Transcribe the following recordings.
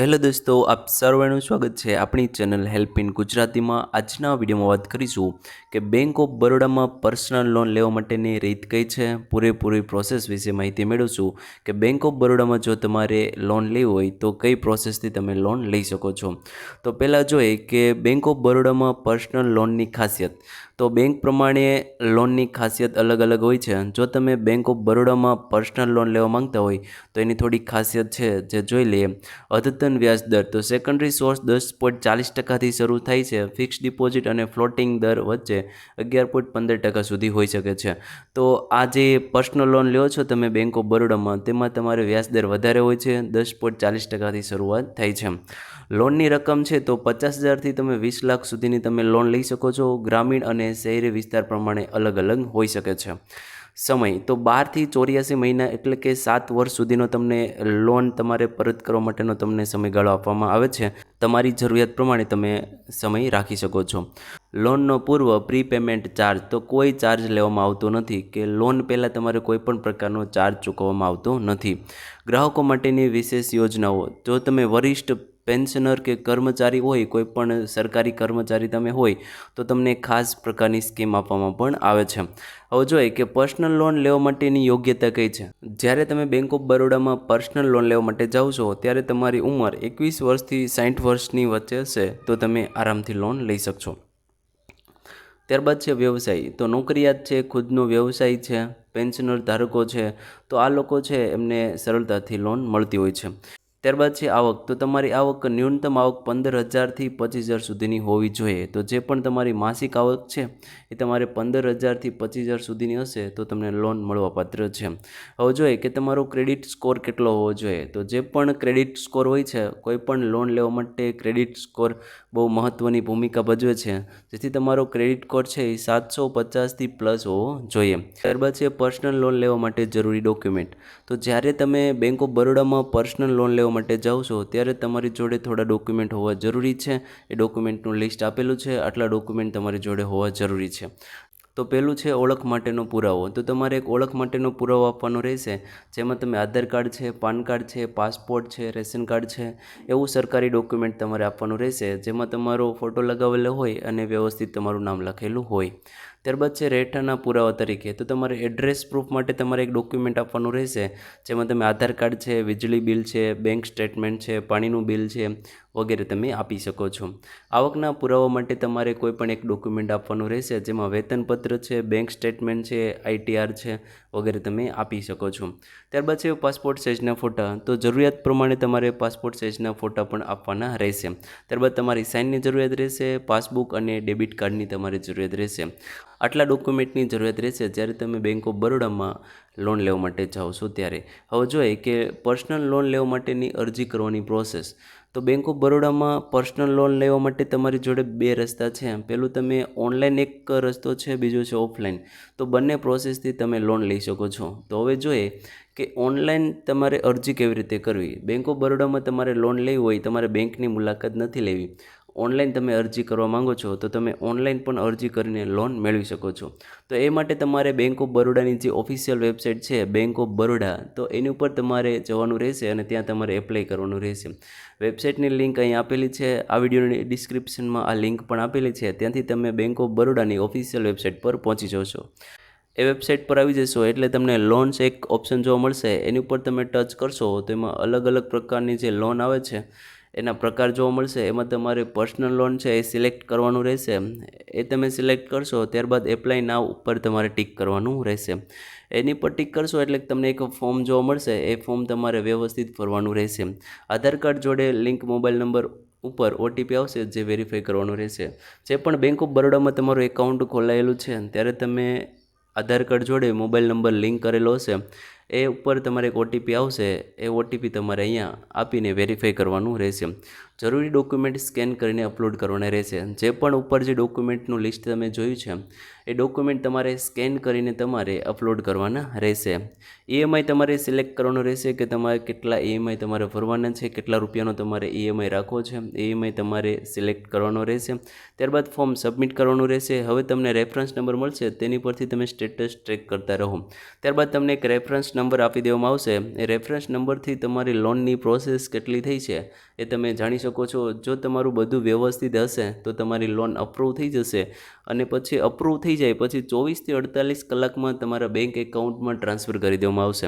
Hello દોસ્તો, આપ સર્વેનું સ્વાગત છે આપણી ચેનલ હેલ્પ ઇન ગુજરાતીમાં. આજના વિડીયોમાં વાત કરીશું કે બેંક ઓફ બરોડામાં પર્સનલ લોન લેવા માટેની રીત કઈ છે? પૂરેપૂરી પ્રોસેસ વિશે માહિતી મેળવશું કે બેંક ઓફ બરોડામાં જો તમારે લોન લેવી હોય તો કઈ પ્રોસેસથી તમે લોન લઈ શકો છો? તો પહેલાં જોઈએ કે બેંક ઓફ બરોડામાં પર્સનલ લોનની ખાસિયત. તો બેંક પ્રમાણે લોનની ખાસિયત અલગ અલગ હોય છે. જો તમે બેંક ઓફ બરોડામાં પર્સનલ લોન લેવા માંગતા હોય, તો એની થોડી ખાસિયત છે જે જોઈ લઈએ. અદ્યતન વ્યાજ દર, તો સેકન્ડરી સોર્સ દસ પોઈન્ટ ચાલીસ ટકાથી શરૂ થાય છે. ફિક્સ ડિપોઝિટ અને ફ્લોટિંગ દર વચ્ચે અગિયાર પોઈન્ટ પંદર ટકા સુધી હોઈ શકે છે. તો આ જે પર્સનલ લોન લ્યો છો તમે બેંક ઓફ બરોડામાં, તેમાં તમારે વ્યાજ દર વધારે હોય છે, દસ પોઈન્ટ ચાલીસ ટકાથી શરૂઆત થાય છે. લોનની રકમ છે તો પચાસ હજારથી તમે વીસ લાખ સુધીની તમે લોન લઈ શકો છો. ગ્રામીણ અને શહેરી વિસ્તાર પ્રમાણે અલગ અલગ હોઈ શકે છે. સમય. તો બારથી ચોર્યાસી મહિના એટલે કે સાત વર્ષ સુધીનો તમને લોન તમારે પરત કરવા માટેનો તમને સમયગાળો આપવામાં આવે છે. તમારી જરૂરિયાત પ્રમાણે તમે સમય રાખી શકો છો. લોનનો પૂર્વ પ્રી પેમેન્ટ ચાર્જ તો કોઈ ચાર્જ લેવામાં આવતો નથી કે લોન પહેલાં તમારે કોઈ પણ પ્રકારનો ચાર્જ ચૂકવવામાં આવતો નથી. ગ્રાહકો માટેની વિશેષ યોજનાઓ. જો તમે વરિષ્ઠ પેન્શનર કે કર્મચારી હોય, કોઈ પણ સરકારી કર્મચારી તમે હોય, તો તમને ખાસ પ્રકારની સ્કીમ આપવામાં પણ આવે છે. હવે જોઈએ કે પર્સનલ લોન લેવા માટેની યોગ્યતા કઈ છે? જ્યારે તમે બેંક ઓફ બરોડામાં પર્સનલ લોન લેવા માટે જાઓ છો, ત્યારે તમારી ઉંમર એકવીસ વર્ષથી સાઠ વર્ષની વચ્ચે હશે, તો તમે આરામથી લોન લઈ શકશો. ત્યારબાદ છે વ્યવસાય. તો નોકરિયાત છે, ખુદનો વ્યવસાય છે, પેન્શનર ધારકો છે, તો આ લોકો છે એમને સરળતાથી લોન મળતી હોય છે. ત્યારબાદ છે આવક. તો તમારી આવક ન્યૂનતમ આવક પંદર હજારથી પચીસ હજાર સુધીની હોવી જોઈએ. તો જે પણ તમારી માસિક આવક છે, એ તમારે પંદર હજારથી પચીસ હજાર સુધીની હશે, તો તમને લોન મળવાપાત્ર છે. હવે જોઈએ કે તમારો ક્રેડિટ સ્કોર કેટલો હોવો જોઈએ. તો જે પણ ક્રેડિટ સ્કોર હોય છે, કોઈ પણ લોન લેવા માટે ક્રેડિટ સ્કોર બહુ મહત્ત્વની ભૂમિકા ભજવે છે. જેથી તમારો ક્રેડિટ સ્કોર છે, એ સાતસો પચાસથી પ્લસ હોવો જોઈએ. ત્યારબાદ છે પર્સનલ લોન લેવા માટે જરૂરી ડોક્યુમેન્ટ. તો જ્યારે તમે બેંક ઓફ બરોડામાં પર્સનલ લોન લેવા માટે જાઓ છો, ત્યારે તમારી જોડે થોડા ડોક્યુમેન્ટ હોવા જરૂરી છે. એ ડોક્યુમેન્ટનું લિસ્ટ આપેલું છે, આટલા ડોક્યુમેન્ટ તમારી જોડે હોવા જરૂરી છે. તો પહેલું છે ઓળખ માટેનો પુરાવો. તો તમારે એક ઓળખ માટેનો પુરાવો આપવાનો રહેશે, જેમાં તમે આધાર કાર્ડ છે, પાન કાર્ડ છે પાસપોર્ટ છે, રેશન કાર્ડ છે, એવું સરકારી ડોક્યુમેન્ટ તમારે આપવાનું રહેશે, જેમાં તમારો ફોટો લગાવેલો હોય અને વ્યવસ્થિત તમારું નામ લખેલું હોય. ત્યારબાદ છે રહેઠાણના પુરાવા તરીકે. તો તમારે એડ્રેસ પ્રૂફ માટે તમારે એક ડોક્યુમેન્ટ આપવાનું રહેશે, જેમાં તમે આધાર કાર્ડ છે, વીજળી બિલ છે બેંક સ્ટેટમેન્ટ છે, પાણીનું બિલ છે, વગેરે તમે આપી શકો છો. આવકના પુરાવા માટે તમારે કોઈ પણ એક ડોક્યુમેન્ટ આપવાનું રહેશે, જેમાં વેતનપત્ર છે બેંક સ્ટેટમેન્ટ છે આઈટીઆર છે, વગેરે તમે આપી શકો છો. ત્યારબાદ છે પાસપોર્ટ સાઇઝના ફોટા. તો જરૂરિયાત પ્રમાણે તમારે પાસપોર્ટ સાઇઝના ફોટા પણ આપવાના રહેશે. ત્યારબાદ તમારી સાઇનની જરૂરિયાત રહેશે પાસબુક અને ડેબિટ કાર્ડની તમારી જરૂરિયાત રહેશે. આટલા ડોક્યુમેન્ટની જરૂરિયાત રહેશે, જ્યારે તમે બેંક ઓફ બરોડામાં લોન લેવા માટે જાઓ છો ત્યારે. હવે જોઈએ કે પર્સનલ લોન લેવા માટેની અરજી કરવાની પ્રોસેસ તો બેંક ઓફ બરોડામાં પર્સનલ લોન લેવા માટે તમારી જોડે બે રસ્તા છે. પહેલું તમે ઓનલાઈન એક રસ્તો છે, બીજો છે ઓફલાઈન તો બંને પ્રોસેસથી તમે લોન લઈ શકો છો. તો હવે જોઈએ કે ઓનલાઈન તમારે અરજી કેવી રીતે કરવી? બેંક ઓફ બરોડામાં તમારે લોન લેવી હોય, તમારે બેંકની મુલાકાત નથી લેવી. ઓનલાઈન તમે અરજી કરવા માંગો છો, તો તમે ઓનલાઈન પણ અરજી કરીને લોન મેળવી શકો છો. તો એ માટે તમારે બેંક ઓફ બરોડાની જે ઓફિશિયલ વેબસાઇટ છે બેંક ઓફ બરોડા તો એની ઉપર તમારે જવાનું રહેશે અને ત્યાં તમારે એપ્લાય કરવાનું રહેશે. વેબસાઇટની લિંક અહીં આપેલી છે, આ વિડીયોની ડિસ્ક્રિપ્શનમાં આ લિંક પણ આપેલી છે, ત્યાંથી તમે બેંક ઓફ બરોડાની ઓફિશિયલ વેબસાઇટ પર પહોંચી જશો. એ વેબસાઇટ પર આવી જશો એટલે તમને લોન્સ એક ઓપ્શન જોવા મળશે, એની ઉપર તમે ટચ કરશો, તો એમાં અલગ અલગ પ્રકારની જે લોન આવે છે એના પ્રકાર જોવા મળશે, એમાં તમારે પર્સનલ લોન છે એ સિલેક્ટ કરવાનું રહેશે. એ તમે સિલેક્ટ કરશો, ત્યારબાદ એપ્લાય નાવ ઉપર તમારે ટીક કરવાનું રહેશે. એની પર ટીક કરશો એટલે તમને એક ફોર્મ જોવા મળશે, એ ફોર્મ તમારે વ્યવસ્થિત ભરવાનું રહેશે. આધાર કાર્ડ જોડે લિંક મોબાઈલ નંબર ઉપર ઓટીપી આવશે, જે વેરીફાઈ કરવાનું રહેશે. જે પણ બેંક ઓફ બરોડામાં તમારું એકાઉન્ટ ખોલાયેલું છે, ત્યારે તમે આધાર કાર્ડ જોડે મોબાઈલ નંબર લિંક કરેલો હશે. એ ઉપર તમારે એક ઓટીપી આવશે. એ ઓટીપી તમારે અહીંયા આપીને વેરીફાઈ કરવાનું રહેશે. જરૂરી ડોક્યુમેન્ટ સ્કેન કરીને અપલોડ કરવાના રહેશે. જે પણ ઉપર જે ડોક્યુમેન્ટનું લિસ્ટ તમે જોયું છે, એ ડોક્યુમેન્ટ તમારે સ્કેન કરીને તમારે અપલોડ કરવાના રહેશે. ઈએમઆઈ તમારે સિલેક્ટ કરવાનો રહેશે કે તમારે કેટલા ઈએમઆઈ તમારે ભરવાના છે, કેટલા રૂપિયાનો તમારે ઈએમઆઈ રાખવો છે ઈએમઆઈ તમારે સિલેક્ટ કરવાનો રહેશે. ત્યારબાદ ફોર્મ સબમિટ કરવાનું રહેશે. હવે તમને રેફરન્સ નંબર મળશે, તેની પરથી તમે સ્ટેટસ ટ્રેક કરતા રહો. ત્યારબાદ તમને એક રેફરન્સ નંબર આપી દેવામાં આવશે. એ રેફરન્સ નંબરથી તમારી લોનની પ્રોસેસ કેટલી થઈ છે એ તમે જાણી શકો છો. જો તમારું બધું વ્યવસ્થિત હશે, તો તમારી લોન અપ્રૂવ થઈ જશે. અને પછી અપ્રૂવ થઈ જાય, પછી ચોવીસથી અડતાલીસ કલાકમાં તમારા બેંક એકાઉન્ટમાં ટ્રાન્સફર કરી દેવામાં આવશે.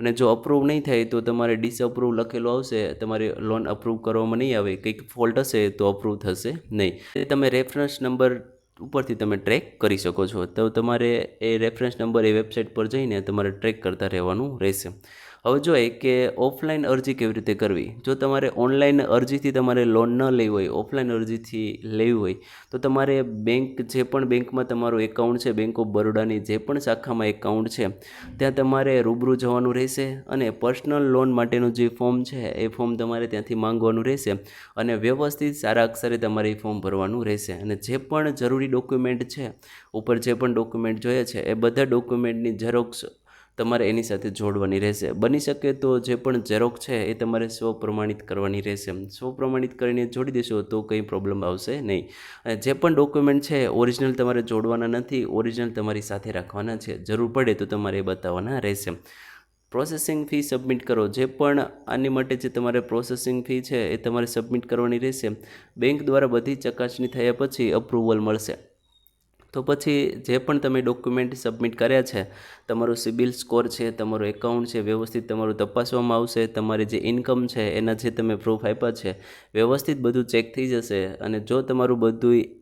અને જો અપ્રૂવ નહીં થાય, તો તમારે ડિસઅપ્રૂવ લખેલું આવશે, તમારી લોન અપ્રૂવ કરવામાં નહીં આવે, કંઈક ફોલ્ટ હશે, તો અપ્રૂવ થશે નહીં. એ તમે રેફરન્સ નંબર ઉપરથી તમે ટ્રેક કરી શકો છો. તો તમારે એ રેફરન્સ નંબર એ વેબસાઇટ પર જઈને તમારે ટ્રેક કરતા રહેવાનું રહેશે. હવે જોઈએ કે ઓફલાઈન અરજી કેવી રીતે કરવી? જો તમારે ઓનલાઈન અરજીથી તમારે લોન ન લેવી હોય, ઓફલાઈન અરજીથી લેવી હોય, તો તમારે બેંક, જે પણ બેંકમાં તમારું એકાઉન્ટ છે, બેંક ઓફ બરોડાની જે પણ શાખામાં એકાઉન્ટ છે, ત્યાં તમારે રૂબરૂ જવાનું રહેશે અને પર્સનલ લોન માટેનું જે ફોર્મ છે, એ ફોર્મ તમારે ત્યાંથી માંગવાનું રહેશે અને વ્યવસ્થિત સારા અક્ષરે તમારે એ ફોર્મ ભરવાનું રહેશે. અને જે પણ જરૂરી ડોક્યુમેન્ટ છે, ઉપર જે પણ ડોક્યુમેન્ટ જોઈએ છે, એ બધા ડોક્યુમેન્ટની ઝેરોક્ષ તમારે એની સાથે જોડવાની રહેશે. બની શકે તો જે પણ ઝેરોક્ષ છે એ તમારે સ્વ પ્રમાણિત કરવાની રહેશે. સ્વ પ્રમાણિત કરીને જોડી દેશો તો કંઈ પ્રોબ્લેમ આવશે નહીં. જે પણ ડોક્યુમેન્ટ છે ઓરિજિનલ તમારે જોડવાના નથી ઓરિજિનલ તમારી સાથે રાખવાના છે. જરૂર પડે તો તમારે એ બતાવવાના રહેશે. પ્રોસેસિંગ ફી સબમિટ કરો. જે પણ આની માટે જે તમારે પ્રોસેસિંગ ફી છે એ તમારે સબમિટ કરવાની રહેશે. બેંક દ્વારા બધી ચકાસણી થયા પછી અપ્રુવલ મળશે. તો પછી જે પણ તમે ડોક્યુમેન્ટ સબમિટ કર્યા છે, તમારું સિબિલ સ્કોર છે, તમારું એકાઉન્ટ છે, વ્યવસ્થિત તમારું તપાસવામાં આવશે, તમારી જે ઇન્કમ છે, એના જે તમે પ્રૂફ આપ્યા છે, વ્યવસ્થિત બધું ચેક થઈ જશે અને જો તમારું બધું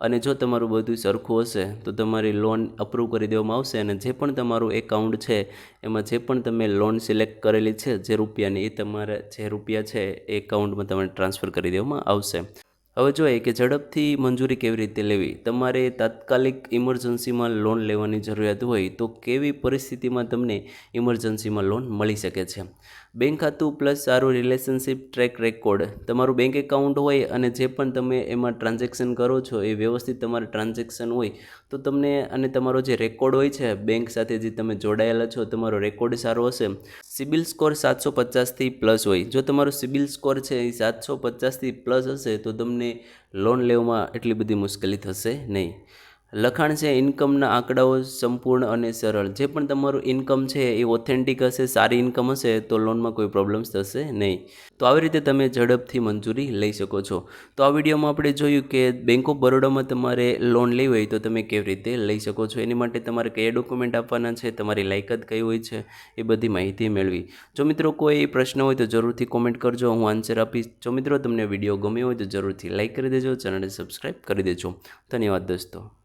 અને જો તમારું બધું સરખું હશે, તો તમારી લોન અપ્રૂવ કરી દેવામાં આવશે અને જે પણ તમારું એકાઉન્ટ છે, એમાં જે પણ તમે લોન સિલેક્ટ કરેલી છે, જે રૂપિયાની, એ તમારા જે રૂપિયા છે, એ એકાઉન્ટમાં તમને ટ્રાન્સફર કરી દેવામાં આવશે. હવે જોઈએ કે ઝડપથી મંજૂરી કેવી રીતે લેવી? તમારે તાત્કાલિક ઇમરજન્સીમાં લોન લેવાની જરૂરિયાત હોય તો કેવી પરિસ્થિતિમાં તમને ઇમરજન્સીમાં લોન મળી શકે છે? બેંક ખાતું પ્લસ સારું રિલેશનશિપ ટ્રેક રેકોર્ડ તમારું બેંક એકાઉન્ટ હોય અને જે પણ તમે એમાં ટ્રાન્ઝેક્શન કરો છો, એ વ્યવસ્થિત તમારે ટ્રાન્ઝેક્શન હોય, તો તમને અને તમારો જે રેકોર્ડ હોય છે બેંક સાથે જે તમે જોડાયેલા છો, તમારો રેકોર્ડ સારો હશે. સિબિલ સ્કોર સાતસો પચાસથી પ્લસ હોય. જો તમારો સિબિલ સ્કોર છે, એ સાતસો પચાસથી પ્લસ હશે, તો તમને લોન લેવામાં એટલી બધી મુશ્કેલી થશે નહીં. લખાણ છે ઇન્કમના આંકડાઓ સંપૂર્ણ અને સરળ. જે પણ તમારું ઇન્કમ છે, એ ઓથેન્ટિક હશે, સારી ઇન્કમ હશે, તો લોનમાં કોઈ પ્રોબ્લેમ્સ થશે નહીં. તો આવી રીતે તમે ઝડપથી મંજૂરી લઈ શકો છો. તો આ વિડીયોમાં આપણે જોયું કે બેંક ઓફ બરોડામાં તમારે લોન લેવી હોય તો તમે કેવી રીતે લઈ શકો છો. એની માટે તમારે કયા ડોક્યુમેન્ટ આપવાના છે, તમારી લાયકાત કઈ હોય છે, એ બધી માહિતી મેળવી. જો મિત્રો કોઈ પ્રશ્ન હોય તો જરૂરથી કોમેન્ટ કરજો, હું આન્સર આપીશ. જો મિત્રો તમને વીડિયો ગમ્યો હોય તો જરૂરથી લાઇક કરી દેજો, ચેનલને સબસ્ક્રાઈબ કરી દેજો. ધન્યવાદ દોસ્તો.